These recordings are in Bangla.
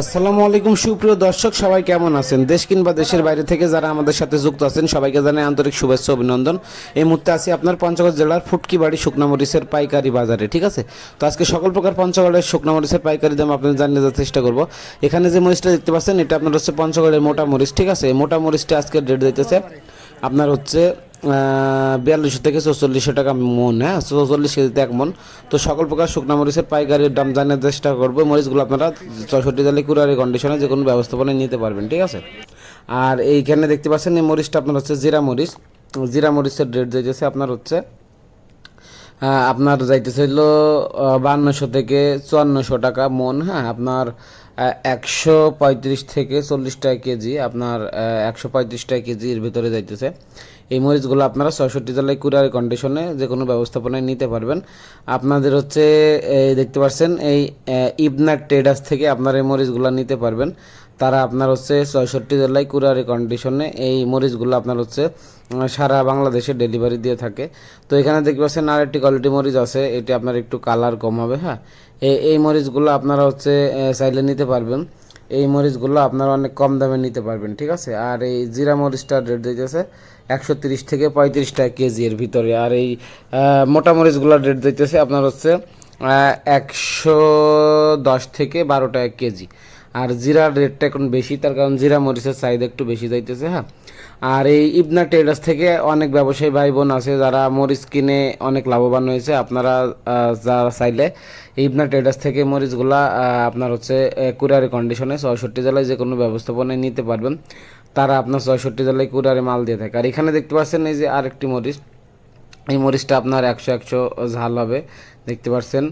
আসসালামু আলাইকুম, সুপ্রিয় দর্শক, সবাই কেমন আছেন? দেশ কিংবা দেশের বাইরে থেকে যারা আমাদের সাথে যুক্ত আছেন, সবাইকে জানাই আন্তরিক শুভেচ্ছা অভিনন্দন। এই মুহূর্তে আছি আপনার পঞ্চগড় জেলার ফুটকি ফুটকিবাড়ি শুকনামরিচের পাইকারি বাজারে, ঠিক আছে? তো আজকে সকল প্রকার পঞ্চগড়ের শুকনামরিচের পাইকারি দাম আপনাদের জানিয়ে দেওয়ার চেষ্টা করব। এখানে যে মরিচটা দেখতে পাচ্ছেন, এটা আপনার হচ্ছে পঞ্চগড়ের মোটা মরিচ, ঠিক আছে? মোটা মরিচটা আজকে রেট দিতেছে আপনার হচ্ছে বিয়াল্লিশশো থেকে চৌচল্লিশশো টাকা মন হ্যাঁ? চৌচল্লিশ কেজিতে এক মন। তো সকল প্রকার শুকনা মরিচের পাইকারির দাম জানার চেষ্টা করব। মরিচগুলো আপনারা চৌষট্টি জালি কুরারি কন্ডিশনে যে কোনো ব্যবস্থাপনায় নিতে পারবেন, ঠিক আছে? আর এইখানে দেখতে পাচ্ছেন এই মরিচটা আপনার হচ্ছে জিরা মরিচ। জিরা মরিচের রেট যেতেছে আপনার হচ্ছে আপনার যাইতেছে হলো বান্নশো থেকে চুয়ান্নশো টাকা মন হ্যাঁ আপনার একশো পঁয়ত্রিশ থেকে চল্লিশ টাকা কেজি আপনার একশো পঁয়ত্রিশ টাকা কেজির ভিতরে যাইতেছে। এই মরিচগুলো আপনারা ছয়ষট্টি জেলায় কুরিয়ার কন্ডিশনে যে কোনো ব্যবস্থাপনায় নিতে পারবেন। আপনাদের হচ্ছে দেখতে পাচ্ছেন এই আহ, ইবনা ট্রেডার্স থেকে আপনার এই মরিচগুলো নিতে পারবেন। তারা আপনার হচ্ছে ছয়ষট্টি জেলায় কুরারি কন্ডিশনে এই মরিচগুলো আপনার হচ্ছে সারা বাংলাদেশে ডেলিভারি দিয়ে থাকে। তো এখানে দেখতে পাচ্ছেন আর একটি কোয়ালিটি মরিচ আছে, এটি আপনার একটু কালার কম হবে হ্যাঁ? এই মরিচগুলো আপনারা হচ্ছে চাইলে নিতে পারবেন। এই মরিচগুলো আপনারা অনেক কম দামে নিতে পারবেন, ঠিক আছে? আর এই জিরা মরিচটার রেট দিতেছে একশো তিরিশ থেকে পঁয়ত্রিশ টাকা কেজি এর ভিতরে। আর এই মোটা মরিচগুলোর রেট দিতেছে আপনার হচ্ছে একশো দশ থেকে বারো টাকা কেজি। আর জিরার রেটটা এখন বেশি, তার কারণ জিরা মরিচের চাহিদা একটু বেশি যাইতেছে হ্যাঁ? আর এই ইবনা ট্রেডার্স থেকে অনেক ব্যবসায়ী ভাই বোন আছে যারা মরিচ কিনে অনেক লাভবান হয়েছে। আপনারা যারা চাইলে ইবনা ট্রেডার্স থেকে মরিচগুলা আপনার হচ্ছে কুরিয়ারি কন্ডিশনে ছয়ষট্টি জেলায় যে কোনো ব্যবস্থাপনায় নিতে পারবেন। তারা আপনার ছয়ষট্টি জেলায় কুরিয়ারে মাল দিয়ে থাকে। আর এখানে দেখতে পাচ্ছেন এই যে আরেকটি মরিচ। এই মরিচটা আপনার একশো একশো ঝাল হবে, দেখতে পাচ্ছেন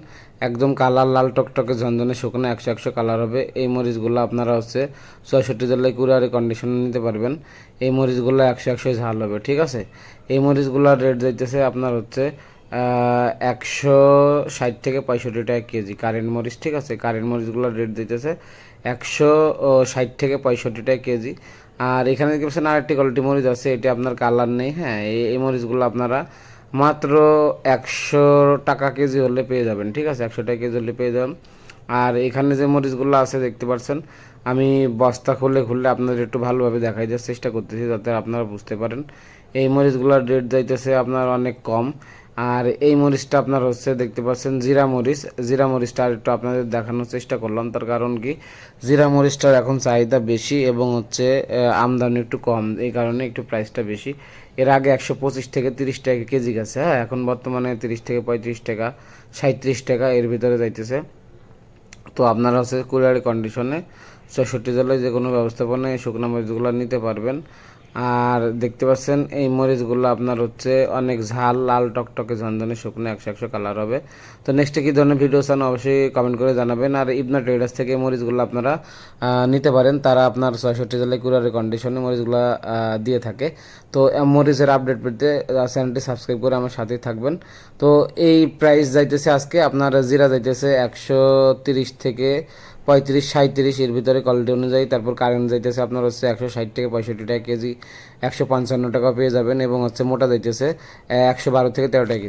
একদম কালার লাল টকটকে ঝনঝনে শুকনো একশো একশো কালার হবে। এই মরিচগুলো আপনারা হচ্ছে ছয়ষট্টি জেলায় কুরিয়ারে কন্ডিশনে নিতে পারবেন। এই মরিচগুলো একশো একশো ঝাল হবে, ঠিক আছে? এই মরিচগুলোর রেট যাইতেছে আপনার হচ্ছে একশো ষাট থেকে পঁয়ষট্টি টাকা কেজি। কারেন্ট মরিচ, ঠিক আছে? কারেন্ট মরিচগুলোর রেট দিতেছে একশো ষাট থেকে পঁয়ষট্টি টাকা কেজি। আর এখানে দেখতে পাচ্ছেন আরেকটি কোয়ালিটি মরিচ আছে, এটি আপনার কালার নেই হ্যাঁ? এই মরিচগুলো আপনারা মাত্র একশো টাকা কেজি হলে পেয়ে যাবেন, ঠিক আছে? একশো টাকা কেজি হলে পেয়ে যাবেন। আর এখানে যে মরিচগুলো আছে, দেখতে পাচ্ছেন, আমি বস্তা খুলে খুললে আপনাদের একটু ভালোভাবে দেখাই দেওয়ার চেষ্টা করতেছি যাতে আপনারা বুঝতে পারেন। এই মরিচগুলোর রেট যাইতেছে আপনার অনেক কম। আর এই মরিচটা আপনার হচ্ছে, দেখতে পাচ্ছেন, জিরা মরিচ। জিরা মরিচটা আর একটু আপনাদের দেখানোর চেষ্টা করলাম। তার কারণ কি? জিরা মরিচটার এখন চাহিদা বেশি এবং হচ্ছে আমদানি একটু কম। এই কারণে একটু প্রাইসটা বেশি। এর আগে একশো পঁচিশ থেকে তিরিশ টাকা কেজি গেছে হ্যাঁ? এখন বর্তমানে তিরিশ থেকে পঁয়ত্রিশ টাকা সাঁত্রিশ টাকা এর ভিতরে যাইতেছে। তো আপনারা হচ্ছে কুরিয়ারি কন্ডিশনে চৌষট্টি জেলায় যে কোনো ব্যবস্থাপনায় শুকনো মরিচগুলো নিতে পারবেন। আর দেখতে পাচ্ছেন এই মরিচগুলো আপনার হচ্ছে অনেক ঝাল, লাল, টকটকে ঝনঝনে শুকনো একশো একশো কালার হবে। তো নেক্সটে কী ধরনের ভিডিও চান অবশ্যই কমেন্ট করে জানাবেন। আর ইবনা ট্রেডার্স থেকে মরিচগুলো আপনারা নিতে পারেন। তারা আপনার ছয়ষট্টি জেলায় কুরিয়ারি কন্ডিশনে মরিচগুলো দিয়ে থাকে। তো মরিচের আপডেট পেতে চ্যানেলটি সাবস্ক্রাইব করে আমার সাথেই থাকবেন। তো এই প্রাইস যাইতেছে আজকে, আপনার জিরা যাইতেছে একশো তিরিশ থেকে পঁয়ত্রিশ সাঁত্রিশ এর ভিতরে কোয়ালিটি অনুযায়ী। তারপর কারেন্ট যাইতেছে আপনার হচ্ছে একশো ষাট থেকে পঁয়ষট্টি টাকা কেজি, একশো পঞ্চান্ন টাকা পেয়ে যাবেন এবং হচ্ছে মোটা যাইতেছে একশো বারো থেকে তেরো টাকা কেজি।